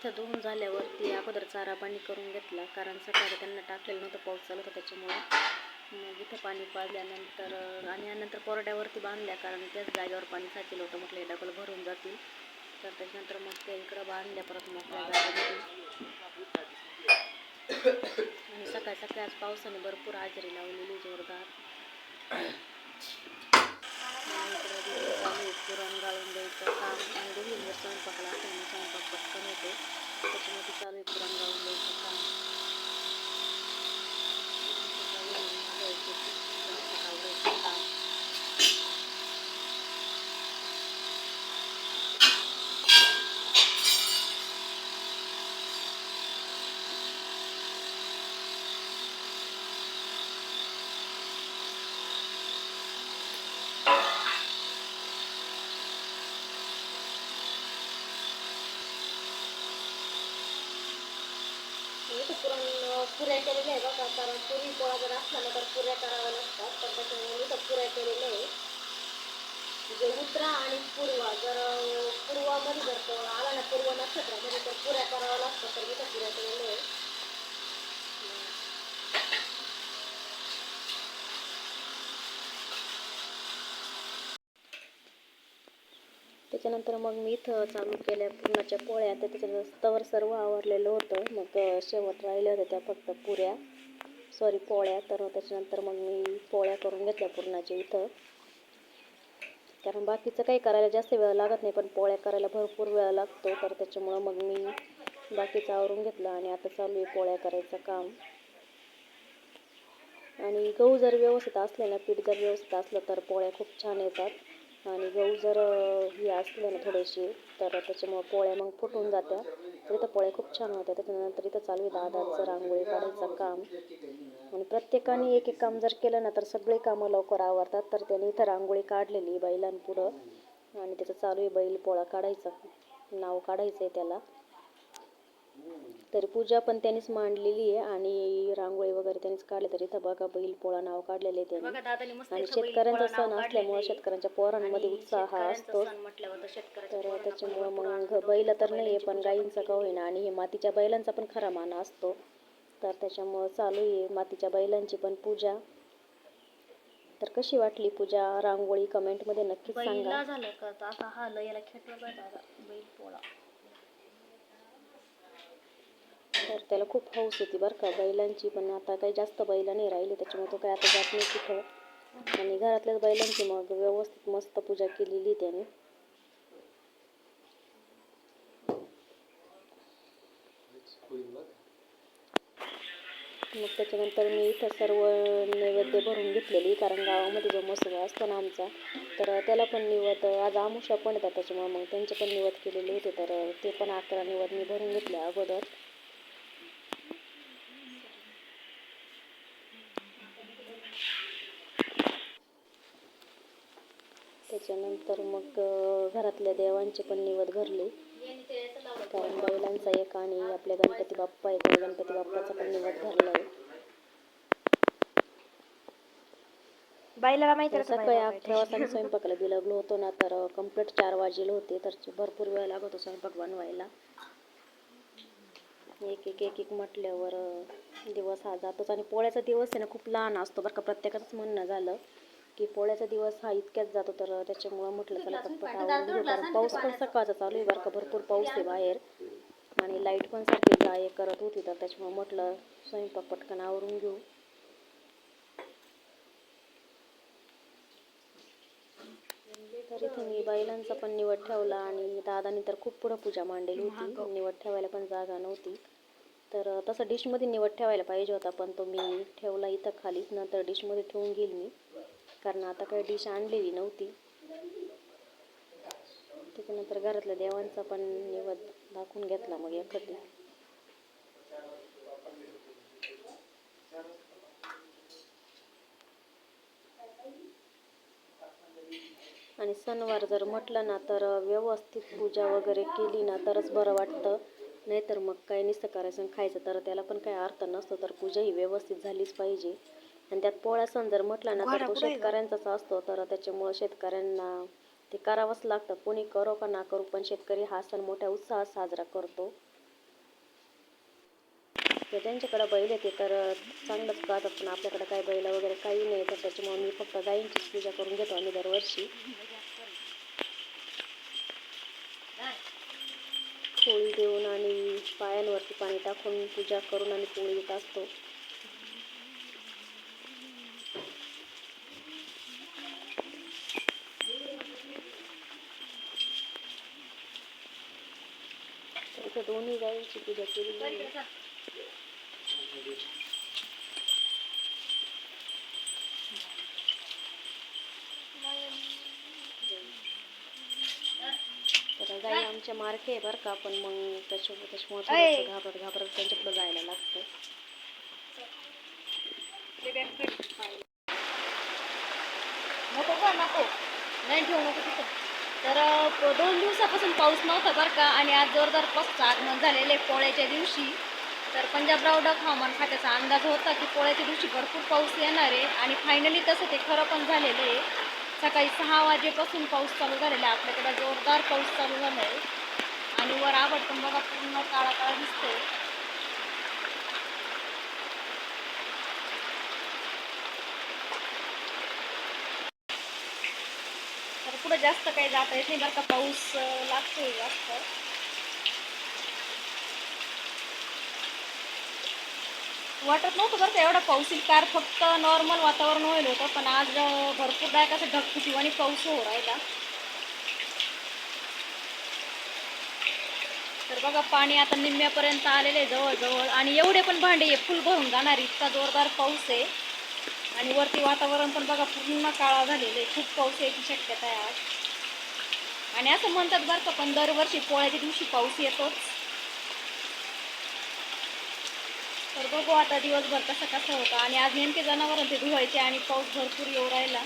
इथं धुवून झाल्यावरती अगोदर चारा पाणी करून घेतला. कारण सकाळी त्यांना टाकलेलं नव्हतं पाऊस चालू होता त्याच्यामुळं. मग इथं पाणी पाजल्यानंतर आणि यानंतर कोरड्यावरती बांधल्या कारण त्याच जागेवर पाणी साचेलं होतं म्हटलं हे डबल भरून जातील. तर त्याच्यानंतर मग ते इकडं बांधल्या परत मोकळ्या जागेमध्ये. आणि सकाळी सकाळी आज पावसाने भरपूर हजेरी लावलेली जोरदार. आणि इकडं दिवस चालू आहे पुरण गाळून द्यायचं काम आणि दोघींवर स्वयंपाकला असल्यामुळे स्वयंपाक पटकन होतो त्याच्यामध्ये चालू आहे पुरण गाळून द्यायचं काम चालू आहे आवरायचं, स्वयंपाक आवरायचं काम इथं पुरण पुऱ्या केलेल्या आहे बघा. कारण पुरी पोळा जर असला ना तर पुऱ्या कराव्या लागतात. तर त्याच्यामुळे मी तर पुऱ्या केलेल्या आहे म्हणजे उतरा आणि पूर्वा. जर पूर्वामध्ये जर आला ना पूर्व नक्षत्रामध्ये तर पुऱ्या कराव्या लागतात. तर इथं पुऱ्या केलेल्या आहे त्याच्यानंतर मग मी इथं चालू केल्या पुरणाच्या पोळ्या. तर त्याच्यानंतर तवर सर्व आवरलेलं होतं. मग शेवट राहिल्या होत्या त्या फक्त पुऱ्या. सॉरी पोळ्या. तर त्याच्यानंतर मग मी पोळ्या करून घेतल्या पुरणाच्या इथं. कारण बाकीचं काही करायला जास्त वेळ लागत नाही पण पोळ्या करायला भरपूर वेळ लागतो. तर त्याच्यामुळं मग मी बाकीचं आवरून घेतलं आणि आता चालू आहे पोळ्या करायचं काम. आणि गहू जर व्यवस्थित असले ना पीठ जर व्यवस्थित असलं तर पोळ्या खूप छान येतात. आणि गहू जर हे असले ना थोडेसे तर त्याच्यामुळं पोळ्या मग फुटून जात्या. तर इथं पोळ्या खूप छान होत्या. त्याच्यानंतर इथं चालू आहे दादाचं रांगोळी काढायचं काम. आणि प्रत्येकाने एक एक काम जर केलं ना तर सगळे कामं लवकर आवरतात. तर त्याने इथं रांगोळी काढलेली बैलांपुढं. आणि त्याचं चालू आहे बैल पोळा काढायचा. नाव काढायचं आहे त्याला. तरी पूजा पण त्यांनीच मांडलेली आहे आणि रांगोळी वगैरे त्यांनीच काढले तरी बघा बैल पोळा नाव काढलेले आहे त्यांनी. आणि शेतकऱ्यांचा सण असल्यामुळे. शेतकऱ्यांच्या पोरांमध्ये उत्साह हा असतो तर त्याच्यामुळं मग बैल. तर नाही आहे पण गाईंचा का होईना आणि हे मातीच्या बैलांचा पण खरा मान असतो. तर त्याच्यामुळं चालू आहे मातीच्या बैलांची पण पूजा. तर कशी वाटली पूजा? रांगोळी कमेंटमध्ये नक्कीच सांगा. झालं का? आता हा बैल पोळा. तर त्याला खूप हौस होती बरं का. बैलांची पण आता काही जास्त बैल नाही राहिली त्याच्यामुळे तो काय आता जात नाही तिथं आणि घरातल्याच बैलांची मग व्यवस्थित मस्त पूजा केलेली त्याने. मग त्याच्यानंतर मी इथं सर्व नैवेद्य भरून घेतलेली कारण गावामध्ये जो मसोबा असतो ना आमचा तर त्याला पण निवद आज आमुषा पण येतात त्याच्यामुळे मग त्यांचे पण निवद केलेले होते तर ते पण अकरा निवद मी भरून घेतले अगोदर. त्याच्यानंतर मग घरातल्या देवांचे पण निवद भरले कारण बैलांचा एक आणि आपल्या गणपती बाप्पा एक गणपती बाप्पाचा पण निवद आहे बैलाला माहिती सकाळी अकरा वाजता स्वयंपाकाला बिलगलो होतो ना तर कंप्लीट चार वाजेले होते तर भरपूर वेळ लागत होता स्वयंपाक बनवायला. एक एक एक एक म्हटल्यावर दिवस हा जातोच. आणि पोळ्याचा दिवस आहे ना खूप लहान असतो बरं का प्रत्येकाचंच म्हणणं झालं. की पोळ्याचा दिवस हा इतक्याच जातो तर त्याच्यामुळं म्हटलं चला पटपट कारण पाऊस पण सकाळचा चालू आहे बरं का भरपूर पाऊस आहे बाहेर. आणि लाइट पण सारखी जा ये करत होती तर त्याच्यामुळं म्हटलं स्वयंपाक पटकन आवरून घेऊ. तर इथे मी बैलांचा पण निवड ठेवला आणि दादानी तर खूप पुढं पूजा मांडलेली होती. निवड ठेवायला पण जागा नव्हती. तर तसं डिशमध्ये निवड ठेवायला पाहिजे होता पण तो मी ठेवला इथं खाली नंतर डिशमध्ये ठेवून घेईल मी. कारण आता काही डिश आणलेली नव्हती. त्याच्यानंतर घरातल्या देवांचा पण निवद दाखवून घेतला मग एखादी. आणि सणवार जर म्हटलं ना तर व्यवस्थित पूजा वगैरे केली ना तरच बरं वाटतं. नाहीतर मग काही नुसतं करायचं खायचं तर त्याला पण काही अर्थ नसतो तर पूजा ही व्यवस्थित झालीच पाहिजे. आणि त्यात पोळा सण जर म्हटला ना तर तो शेतकऱ्यांचाच असतो. तर त्याच्यामुळं शेतकऱ्यांना ते करावंच लागतं. कोणी करो का ना करू पण शेतकरी हा सण मोठ्या उत्साहात साजरा करतो. तर ज्यांच्याकडे बैल येते तर चांगलंच पाहतात पण आपल्याकडे काय बैल वगैरे काही नाही. तर त्याच्यामुळे मी फक्त गायींचीच पूजा करून घेतो आम्ही दरवर्षी. पोळी देऊन आणि पायांवरती पाणी टाकून पूजा करून आणि पोळी देत असतो. इथं दोन्ही गायींची पूजा आहे तर गाई आमच्या मार्के आहे बरं का पण मग त्याच्या त्याच्यामुळे. थोडंसं घाबरत घाबरत त्यांच्याकडे जायला लागतं नको नको. नाही ठेवू नको तिथं. तर दोन दिवसापासून पाऊस नव्हता बरं का आणि आज जोरदार पावसाचं आगमन झालेलं आहे पोळ्याच्या दिवशी. तर पंजाबराव डक हवामान खात्याचा अंदाज होता की पोळ्याच्या दिवशी भरपूर पाऊस येणार आहे आणि फायनली तसं ते खरं पण झालेलं आहे. सकाळी सहा वाजेपासून पाऊस चालू झालेला आहे. आपल्याकडे जोरदार पाऊस चालू झाला आहे आणि वर आवडतं बघा पूर्ण काळा काळा दिसतोय. तर जास्त काही जाता येत नाही बरं का पाऊस लागतोय जास्त. वाटत नव्हतं बरं का एवढा पाऊस येईल. कार फक्त नॉर्मल वातावरण होईल होतं पण आज भरपूर डायक असं ढगफुटी आणि पाऊस हो राहिला. तर बघा पाणी आता निम्म्यापर्यंत आलेलं आहे जवळजवळ. आणि एवढे पण भांडे आहे फुल भरून जाणार इतका जोरदार पाऊस आहे. आणि वरती वातावरण पण बघा पूर्ण काळा झालेलं आहे. खूप पाऊस यायची शक्यता आहे आज. आणि असं म्हणतात बरं का पण दरवर्षी पोळ्याच्या दिवशी पाऊस येतोच. तर बघू आता दिवसभर कसं कसं होतं. आणि आज नेमके जनावरांचे धुवायचे आणि पाऊस भरपूर येऊ राहिला.